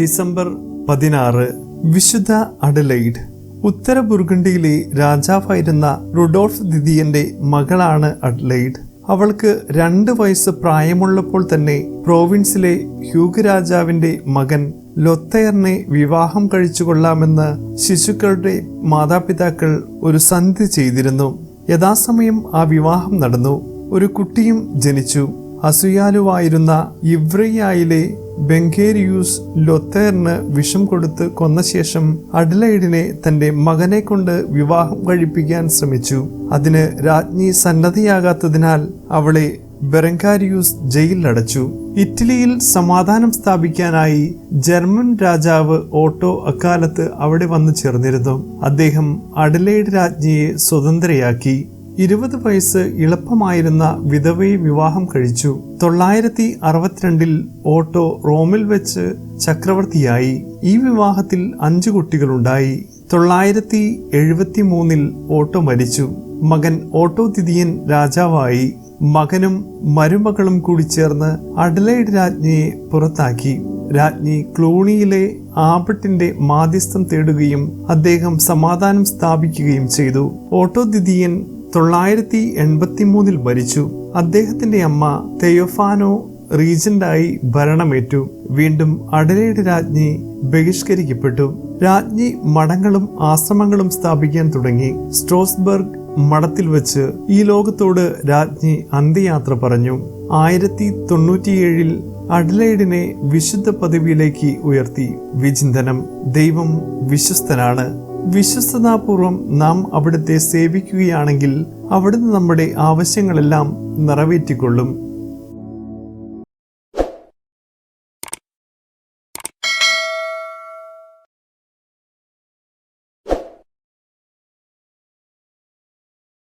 December പതിനാറ് വിശുദ്ധ Adelaide. ഉത്തര ബുർഗണ്ടിയിലെ രാജാവായിരുന്ന റുഡോൾഫ് ദിദിയന്റെ മകളാണ് അഡ്ലൈഡ്. അവൾക്ക് രണ്ട് വയസ്സ് പ്രായമുള്ളപ്പോൾ തന്നെ പ്രോവിൻസിലെ ഹ്യൂഗ് രാജാവിന്റെ മകൻ ലൊത്തയറിനെ വിവാഹം കഴിച്ചുകൊള്ളാമെന്ന് ശിശുക്കളുടെ മാതാപിതാക്കൾ ഒരു സന്ധി ചെയ്തിരുന്നു. യഥാസമയം ആ വിവാഹം നടന്നു. ഒരു കുട്ടിയും ജനിച്ചു. അസുയാലുവായിരുന്ന ഇവ്രയായിലെ ബെങ്കേരിയൂസ് ലൊത്തേറിന് വിഷം കൊടുത്ത് കൊന്ന ശേഷം അഡ്ലൈഡിനെ തന്റെ മകനെ കൊണ്ട് വിവാഹം കഴിപ്പിക്കാൻ ശ്രമിച്ചു. അതിന് രാജ്ഞി സന്നദ്ധയാകാത്തതിനാൽ അവളെ ബെറങ്കാരിയൂസ് ജയിലിലടച്ചു. ഇറ്റലിയിൽ സമാധാനം സ്ഥാപിക്കാനായി ജർമ്മൻ രാജാവ് ഓട്ടോ അക്കാലത്ത് അവിടെ വന്നു ചേർന്നിരുന്നു. അദ്ദേഹം അഡലൈഡ് രാജ്ഞിയെ സ്വതന്ത്രയാക്കി. ഇരുപത് വയസ്സ് ഇളപ്പമായിരുന്ന വിധവയെ വിവാഹം കഴിച്ചു. തൊള്ളായിരത്തി അറുപത്തിരണ്ടിൽ ഓട്ടോ റോമിൽ വെച്ച് ചക്രവർത്തിയായി. ഈ വിവാഹത്തിൽ അഞ്ചു കുട്ടികളുണ്ടായി. തൊള്ളായിരത്തി എഴുപത്തി മൂന്നിൽ ഓട്ടോ മരിച്ചു. മകൻ ഓട്ടോ തിതിയൻ രാജാവായി. മകനും മരുമകളും കൂടി ചേർന്ന് അഡലൈഡ് രാജ്ഞിയെ പുറത്താക്കി. രാജ്ഞി ക്ലൂണിയിലെ ആബട്ടിന്റെ മാധ്യസ്ഥം തേടുകയും അദ്ദേഹം സമാധാനം സ്ഥാപിക്കുകയും ചെയ്തു. ഓട്ടോ ദിദിയൻ തൊള്ളായിരത്തി എൺപത്തി മൂന്നിൽ മരിച്ചു. അദ്ദേഹത്തിന്റെ അമ്മ തെയോഫാനോ റീജന്റായി ഭരണമേറ്റു. വീണ്ടും അഡലൈഡ് രാജ്ഞി ബഹിഷ്കരിക്കപ്പെട്ടു. രാജ്ഞി മഠങ്ങളും ആശ്രമങ്ങളും സ്ഥാപിക്കാൻ തുടങ്ങി. സ്ട്രോസ്ബർഗ് മഠത്തിൽ വെച്ച് ഈ ലോകത്തോട് രാജ്ഞി അന്ത്യയാത്ര പറഞ്ഞു. ആയിരത്തി തൊണ്ണൂറ്റിയേഴിൽ അഡലൈഡിനെ വിശുദ്ധ പദവിയിലേക്ക് ഉയർത്തി. വിചിന്തനം. ദൈവം വിശ്വസ്തനാണ്. വിശ്വസ്തതാപൂർവം നാം അവിടുത്തെ സേവിക്കുകയാണെങ്കിൽ അവിടുന്ന് നമ്മുടെ ആവശ്യങ്ങളെല്ലാം നിറവേറ്റിക്കൊള്ളും.